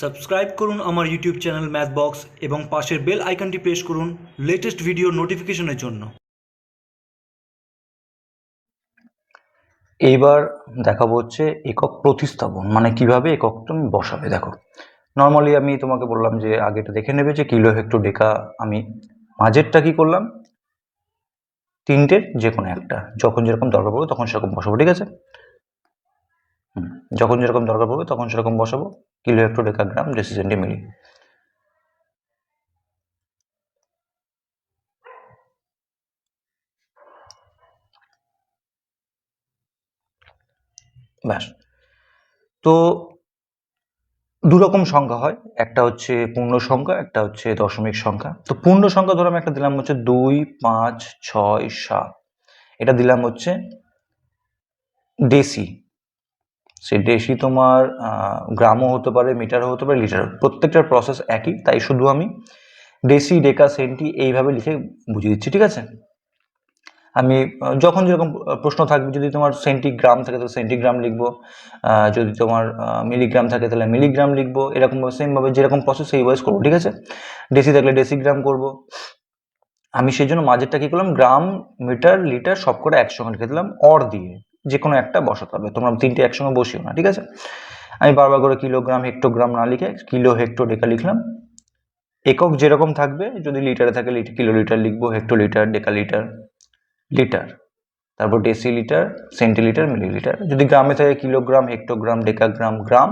Subscribe করুন আমার YouTube channel math box এবং পাশের বেল আইকনটি প্রেস করুন লেটেস্ট ভিডিও নোটিফিকেশনের জন্য। এইবার দেখাবো হচ্ছে একক প্রতিস্থাপন মানে কীভাবে একক তুমি বসাবে, দেখো। নর্মালি আমি তোমাকে বললাম যে আগে এটা দেখে নেবে যে কিলো হেক্টো ডেকা আমি মাঝেরটা কি করলাম? তিনটের যে কোনো একটা, যখন যেরকম দরকার পড়বে তখন সেরকম বসাবো, ঠিক আছে? যখন যেরকম দরকার পড়বে তখন সেরকম বসাবো। Kilo hecto deca gram deci centi milli ব্যাস। তো দু রকম সংখ্যা হয়, একটা হচ্ছে পূর্ণ সংখ্যা, একটা হচ্ছে দশমিক সংখ্যা। তো পূর্ণ সংখ্যা ধরো আমি একটা দিলাম হচ্ছে দুই, পাঁচ, ছয়, সাত। এটা দিলাম হচ্ছে ডেসি। সেই দেশি তোমার গ্রামও হতে পারে, মিটারও হতে পারে লিটারও প্রত্যেকটার প্রসেস একই, তাই শুধু আমি ডেসি, ডেকা, সেন্টি এইভাবে লিখে বুঝিয়ে দিচ্ছি, ঠিক আছে? আমি যখন যেরকম প্রশ্ন থাকবে, যদি তোমার সেন্টিগ্রাম থাকে তো সেন্টিগ্রাম লিখব যদি তোমার মিলিগ্রাম থাকে, তাহলে মিলিগ্রাম লিখব, এরকমভাবে, সেমভাবে যেরকম প্রসেস সেই ওয়াইজ করব, ঠিক আছে? ডেসি থাকলে ডেসিগ্রাম করব। আমি সেই জন্য মাঝেরটা কি করলাম, গ্রাম, মিটার, লিটার সব করে একসঙ্গে লিখে দিলাম, অর দিয়ে। যে কোনো একটা বসাতে হবে। তোমরা তিনটে একসঙ্গে বসিও না, ঠিক আছে? আমি বারবার করে কিলোগ্রাম, হেক্টোগ্রাম না লিখে কিলো, হেক্টো, ডেকা লিখলাম। একক যেরকম থাকবে, যদি লিটারে থাকে কিলো লিটার লিখব hecto litre deca litre. Litre তারপর ডেসি লিটার সেন্টিলিটার, মিলিলিটার। যদি গ্রামে থাকে কিলোগ্রাম, হেক্টোগ্রাম, ডেকাগ্রাম, গ্রাম,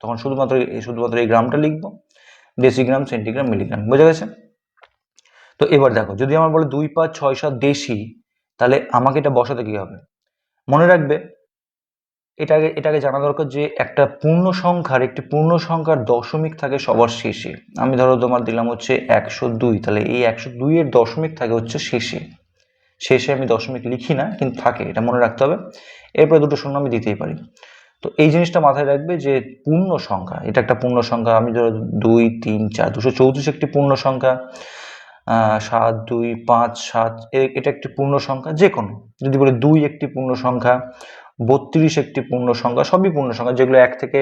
তখন শুধুমাত্র শুধুমাত্র এই গ্রামটা লিখব। ডেসিগ্রাম, সেন্টিগ্রাম, মিলিগ্রাম, বোঝা গেছে? তো এবার দেখো, যদি আমার বলে দুই পাঁচ ছয় সাত দেশি, তাহলে আমাকে এটা বসাতে কি হবে? মনে রাখবে, এটাকে এটাকে জানা দরকার যে একটা পূর্ণ সংখ্যার, একটি পূর্ণ সংখ্যার দশমিক থাকে সবার শেষে। আমি ধরো তোমার দিলাম হচ্ছে একশো দুই, তাহলে এই একশো দুইয়ের দশমিক থাকে হচ্ছে শেষে। শেষে আমি দশমিক লিখি না, কিন্তু থাকে, এটা মনে রাখতে হবে। এরপরে দুটো শূন্য আমি দিতেই পারি। তো এই জিনিসটা মাথায় রাখবে যে পূর্ণ সংখ্যা, এটা একটা পূর্ণ সংখ্যা, আমি ধরো দুই, তিন, চার, দুশো চৌত্রিশ একটি পূর্ণ সংখ্যা। সাত, দুই, পাঁচ, সাত এটা একটি পূর্ণ সংখ্যা যে কোনো যদি বলে দুই একটি পূর্ণ সংখ্যা বত্রিশ একটি পূর্ণ সংখ্যা সবই পূর্ণ সংখ্যা যেগুলো এক থেকে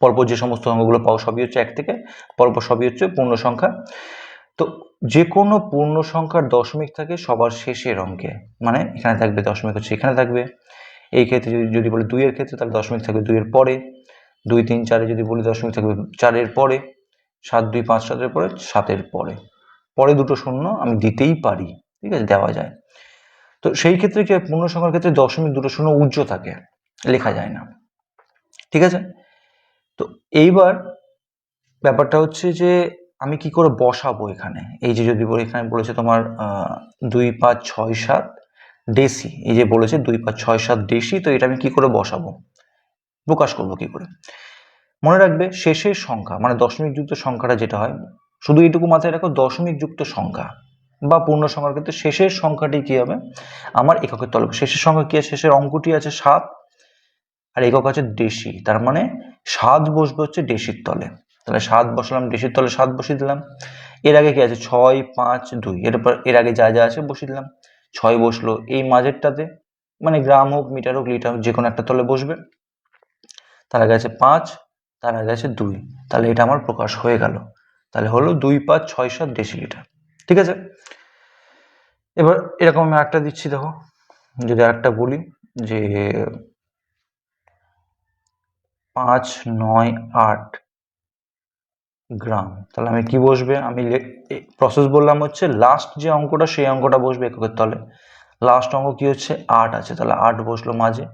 পরপর যে সমস্ত অঙ্কগুলো পাও, সবই হচ্ছে এক থেকে পরপর সবই হচ্ছে পূর্ণ সংখ্যা তো যে কোনো পূর্ণ সংখ্যার দশমিক থাকে সবার শেষের অঙ্কে মানে এখানে থাকবে দশমিক হচ্ছে এখানে থাকবে। এই ক্ষেত্রে যদি যদি বলি দুইয়ের ক্ষেত্রে, তাহলে দশমিক থাকবে দুইয়ের পরে। দুই, তিন, চারে যদি বলি দশমিক থাকবে চারের পরে। সাত, দুই, পাঁচ, সাতের পরে সাতের পরে। পরে দুটো শূন্য আমি দিতেই পারি, ঠিক আছে, দেওয়া যায়। তো সেই ক্ষেত্রে কি পূর্ণ সংখ্যার ক্ষেত্রে দশমিক দুটো শূন্য উজ্জ্ব থাকে, লেখা যায় না, ঠিক আছে? তো এইবার ব্যাপারটা হচ্ছে যে আমি কি করে বসাবো এখানে? এই যে যদি বলি, এখানে বলেছে তোমার দুই পাঁচ ছয় সাত ডেসি, এই যে বলেছে দুই পাঁচ ছয় সাত ডেসি, তো এটা আমি কি করে বসাবো? প্রকাশ করব কি করে? মনে রাখবে শেষের সংখ্যা মানে দশমিক যুক্ত সংখ্যাটা যেটা হয় শুধু এইটুকু মাথায় রাখো, দশমিক যুক্ত সংখ্যা বা পূর্ণ সংখ্যার ক্ষেত্রে শেষের সংখ্যাটি কি হবে? আমার এককের তলব, শেষের সংখ্যা কি আছে? শেষের অঙ্কটি আছে সাত আর একক আছে দেশি, তার মানে সাত বসবে হচ্ছে দেশির তলে। তাহলে সাত বসালাম, দেশির তলে সাত বসিয়ে দিলাম। এর আগে কি আছে? ছয়, পাঁচ, দুই এরপর এর আগে যা যা আছে বসিয়ে দিলাম। ছয় বসল, এই মাঝেরটাতে মানে গ্রাম হোক, মিটার হোক, লিটার হোক, যে কোনো একটা তলে বসবে। তার আগে আছে পাঁচ, তার আগে আছে দুই, তাহলে এটা আমার প্রকাশ হয়ে গেল। তাহলে হলো দুই পাঁচ ছয় সাত দেশি লিটার ঠিক আছে? এবার এরকম আমি একটা দিচ্ছি, দেখো। যদি আরেকটা বলি যে পাঁচ, নয়, আট গ্রাম, তাহলে আমি কি বসবে? আমি প্রসেস বললাম হচ্ছে লাস্ট যে অঙ্কটা, সেই অঙ্কটা বসবে এককের তলে। লাস্ট অঙ্ক কি হচ্ছে? আট আছে, তাহলে আট বসল মাঝে।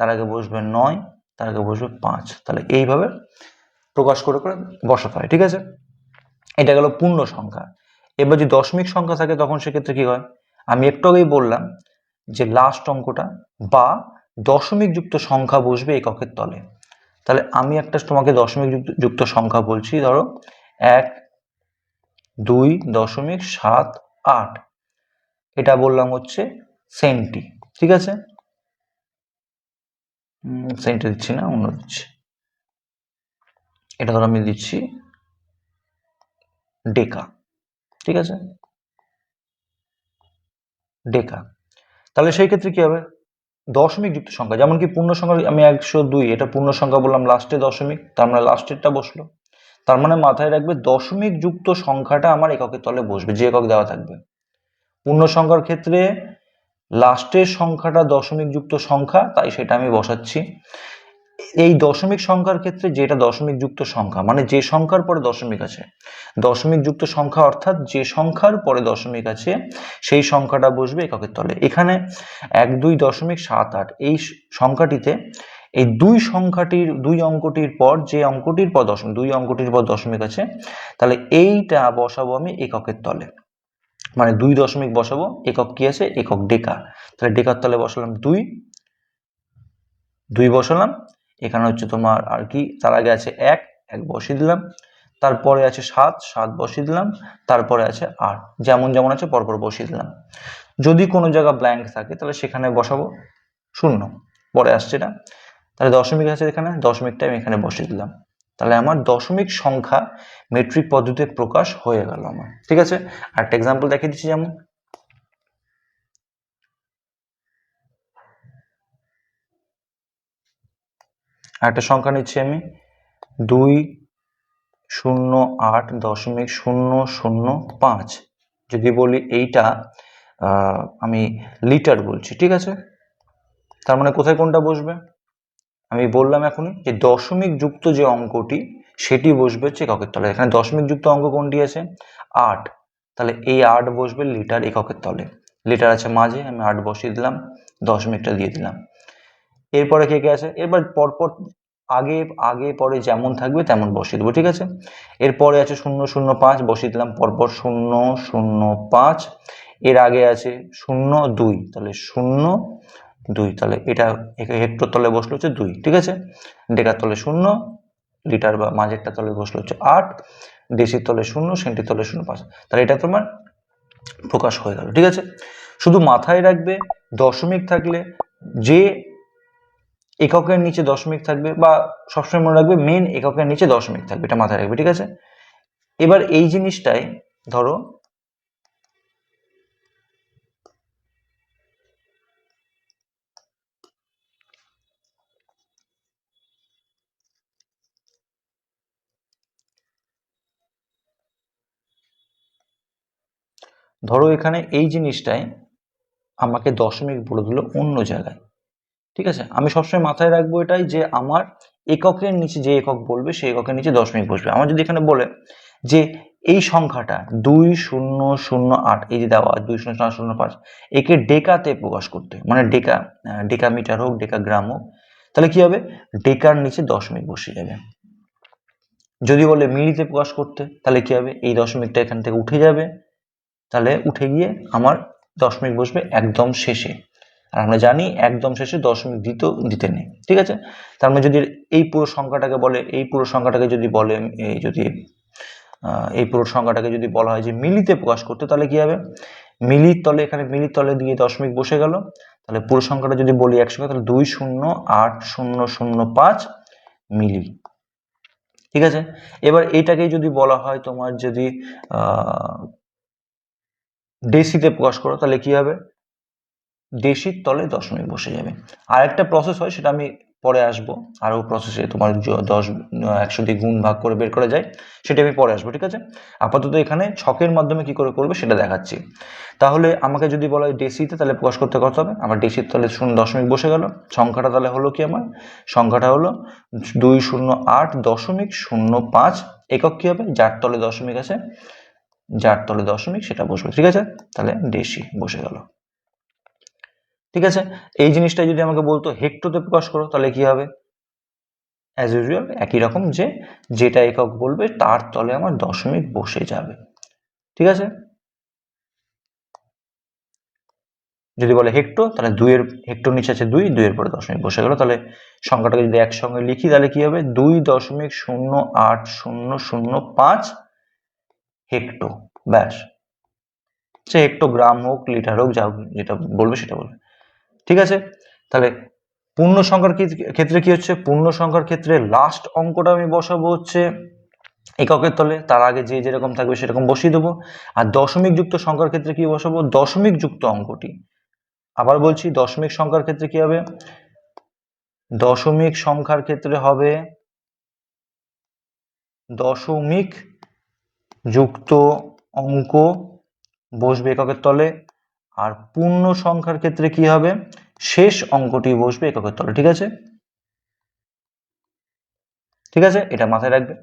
তার আগে বসবে নয়, তার আগে বসবে পাঁচ। তাহলে এইভাবে প্রকাশ করে করে বসাতে হয়, ঠিক আছে? এটা গেল পূর্ণ সংখ্যা। এবার যদি দশমিক সংখ্যা থাকে তখন সেক্ষেত্রে কি হয়? আমি একটু আগেই বললাম যে লাস্ট অঙ্কটা বা দশমিক যুক্ত সংখ্যা বসবে এককের তলে। তাহলে আমি একটা তোমাকে দশমিক যুক্ত সংখ্যা বলছি, ধরো এক, দুই, দশমিক, সাত, আট। এটা বললাম হচ্ছে সেন্টি ঠিক আছে? সেন্টি দিচ্ছি না, অন্য দিচ্ছি। এটা ধরো আমি দিচ্ছি ডেকা, ঠিক আছে? ডেকা। তাহলে সেই ক্ষেত্রে কি হবে? দশমিক যুক্ত সংখ্যা, যেমন কি পূর্ণ সংখ্যা আমি একশো দুই, এটা পূর্ণ সংখ্যা বললাম লাস্টে দশমিক, তার মানে লাস্টেরটা বসল। তার মানে মাথায় রাখবে দশমিক যুক্ত সংখ্যাটা আমার এককের তলে বসবে, যে একক দেওয়া থাকবে। পূর্ণ সংখ্যার ক্ষেত্রে লাস্টের সংখ্যাটা দশমিক যুক্ত সংখ্যা, তাই সেটা আমি বসাচ্ছি। এই দশমিক সংখ্যার ক্ষেত্রে যেটা দশমিক যুক্ত সংখ্যা মানে যে সংখ্যার পরে দশমিক আছে, দশমিক যুক্ত সংখ্যা অর্থাৎ যে সংখ্যার পরে দশমিক আছে, সেই সংখ্যাটা বসবে এককের তলে। এখানে এক, দুই, দশমিক, সাত, আট, এই সংখ্যাটিতে এই দুই সংখ্যাটির, দুই অঙ্কটির পর যে অঙ্কটির পর দশমিক দুই অঙ্কটির পর দশমিক আছে, তাহলে এইটা বসাবো আমি এককের তলে। মানে দুই দশমিক বসাবো, একক কি আছে? একক ডেকা। তাহলে ডেকার তলে বসালাম দুই দুই বসালাম এখানে হচ্ছে তোমার আর কি, তার আগে আছে এক এক বসিয়ে দিলাম। তারপরে আছে সাত সাত বসিয়ে দিলাম। তারপরে আছে আট, যেমন যেমন আছে পরপর বসিয়ে দিলাম। যদি কোনো জায়গা ব্ল্যাঙ্ক থাকে, তাহলে সেখানে বসাবো শূন্য, পরে আসছে এটা। তাহলে দশমিক আছে এখানে দশমিকটা আমি এখানে বসিয়ে দিলাম। তাহলে আমার দশমিক সংখ্যা মেট্রিক পদ্ধতিতে প্রকাশ হয়ে গেল আমার, ঠিক আছে? আর একটা এক্সাম্পল দেখিয়ে দিচ্ছি যেমন। একটা সংখ্যা নিচ্ছি আমি। দুই শূন্য আট দশমিক শূন্য শূন্য পাঁচ। যদি বলি এইটা আমি লিটার বলছি, ঠিক আছে? তার মানে কোথায় কোনটা বসবে? আমি বললাম এখনই যে দশমিক যুক্ত যে অঙ্কটি, সেটি বসবে হচ্ছে এককের তলে। এখানে দশমিক যুক্ত অঙ্ক কোনটি আছে? আট। তাহলে এই আট বসবে লিটার এককের তলে। লিটার আছে মাঝে, আমি আট বসিয়ে দিলাম, দশমিকটা দিয়ে দিলাম। এরপরে কে কে আছে? এবার পরপর আগে আগে, পরে যেমন থাকবে তেমন বসিয়ে দেবো, ঠিক আছে? এরপরে আছে শূন্য শূন্য, পাঁচ, বসিয়ে দিলাম, পরপর শূন্য শূন্য, পাঁচ। এর আগে আছে শূন্য, দুই, তাহলে শূন্য, দুই, তাহলে এটা হেক্টর তলে বসল হচ্ছে দুই, ঠিক আছে? ডেকার তলে শূন্য, লিটার বা মাঝেরটা তলে বসল হচ্ছে আট দেশির তলে শূন্য, সেন্টির তলে শূন্য, পাঁচ, তাহলে এটা তোমার প্রকাশ হয়ে গেল, ঠিক আছে? শুধু মাথায় রাখবে, দশমিক থাকলে যে এককের নিচে দশমিক থাকবে বা সবসময় মনে রাখবে মেন এককের নিচে দশমিক থাকবে, এটা মাথায় রাখবে, ঠিক আছে? এবার এই জিনিসটাই ধরো ধরো এখানে এই জিনিসটাই আমাকে দশমিক বলে দিল অন্য জায়গায়। ঠিক আছে? আমি সবসময় মাথায় রাখব এটাই যে আমার এককের নিচে যে একক বলবে, সেই এককের নিচে দশমিক বসবে। আমার যদি এখানে বলে যে এই সংখ্যাটা দুই শূন্য শূন্য আট, এই যে দেওয়া, দুই শূন্য শূন্য শূন্য পাঁচ, একে ডেকাতে প্রকাশ করতে মানে ডেকা ডেকা মিটার হোক ডেকা গ্রাম হোক, তাহলে কি হবে? ডেকার নিচে দশমিক বসে যাবে। যদি বলে মিলিতে প্রকাশ করতে, তাহলে কি হবে? এই দশমিকটা এখান থেকে উঠে যাবে। তাহলে উঠে গিয়ে আমার দশমিক বসবে একদম শেষে। আর আমরা জানি একদম শেষে দশমিক দিতেও দিতে নেই, ঠিক আছে? তার মানে যদি এই পুরো সংখ্যাটাকে বলে, এই পুরো সংখ্যাটাকে যদি বলে, এই যদি এই পুরো সংখ্যাটাকে যদি বলা হয় যে মিলিতে প্রকাশ করতে, তাহলে কি হবে? মিলির তলে, এখানে মিলির তলে দিয়ে দশমিক বসে গেল। তাহলে পুরো সংখ্যাটা যদি বলি একশো তাহলে দুই শূন্য আট শূন্য শূন্য পাঁচ মিলি, ঠিক আছে? এবার এটাকে যদি বলা হয় তোমার যদি ডেসিতে প্রকাশ করো, তাহলে কি হবে? দেশির তলে দশমিক বসে যাবে। আর একটা প্রসেস হয়, সেটা আমি পরে আসব। আরও প্রসেসে তোমার দশ, একশো দিয়ে গুণ ভাগ করে বের করা যায়, সেটা আমি পরে আসব, ঠিক আছে? আপাতত এখানে ছকের মাধ্যমে কি করে করবে সেটা দেখাচ্ছি। তাহলে আমাকে যদি বলা হয় ডেসিতে তাহলে প্রকাশ করতে কত হবে? আমার ডেসির তলে শূন্য দশমিক বসে গেল। সংখ্যাটা তাহলে হলো কি আমার? সংখ্যাটা হলো দুই শূন্য আট দশমিক শূন্য পাঁচ একক কী হবে? যার তলে দশমিক আছে, যার তলে দশমিক সেটা বসবে, ঠিক আছে? তাহলে ডেসি বসে গেল। ঠিক আছে? এই জিনিসটা যদি আমাকে বলতো হেক্টোতে প্রকাশ করো, তাহলে কি হবে? অ্যাজ ইউজুয়াল একই রকম যে যেটা একক বলবে, তার তলে আমার দশমিক বসে যাবে। ঠিক আছে? যদি বলে হেক্টো, তাহলে দুইয়ের, হেক্টোর নিচে আছে দুই, দুইয়ের পরে দশমিক বসে গেল। তাহলে সংখ্যাটাকে যদি একসঙ্গে লিখি, তাহলে কি হবে? দুই দশমিক শূন্য আট শূন্য শূন্য পাঁচ হেক্টো। ব্যাস। সে হেক্টোগ্রাম হোক, লিটার হোক, যা যেটা বলবে সেটা বলবে। ঠিক আছে? তাহলে পূর্ণ সংখ্যার ক্ষেত্রে কি হচ্ছে? পূর্ণ সংখ্যার ক্ষেত্রে লাস্ট অঙ্কটা আমি বসাবো হচ্ছে এককের তলে। তার আগে যে যেরকম থাকবে সেরকম বসিয়ে দেবো। আর দশমিক যুক্ত সংখ্যার ক্ষেত্রে কি বসাবো? দশমিক যুক্ত অঙ্কটি। আবার বলছি, দশমিক সংখ্যার ক্ষেত্রে কি হবে? দশমিক সংখ্যার ক্ষেত্রে হবে দশমিক যুক্ত অঙ্ক বসবে এককের তলে। আর পূর্ণ সংখ্যার ক্ষেত্রে কি হবে? শেষ অঙ্কটি বসবে এককের তলে ঠিক আছে? ঠিক আছে? এটা মাথায় রাখবে।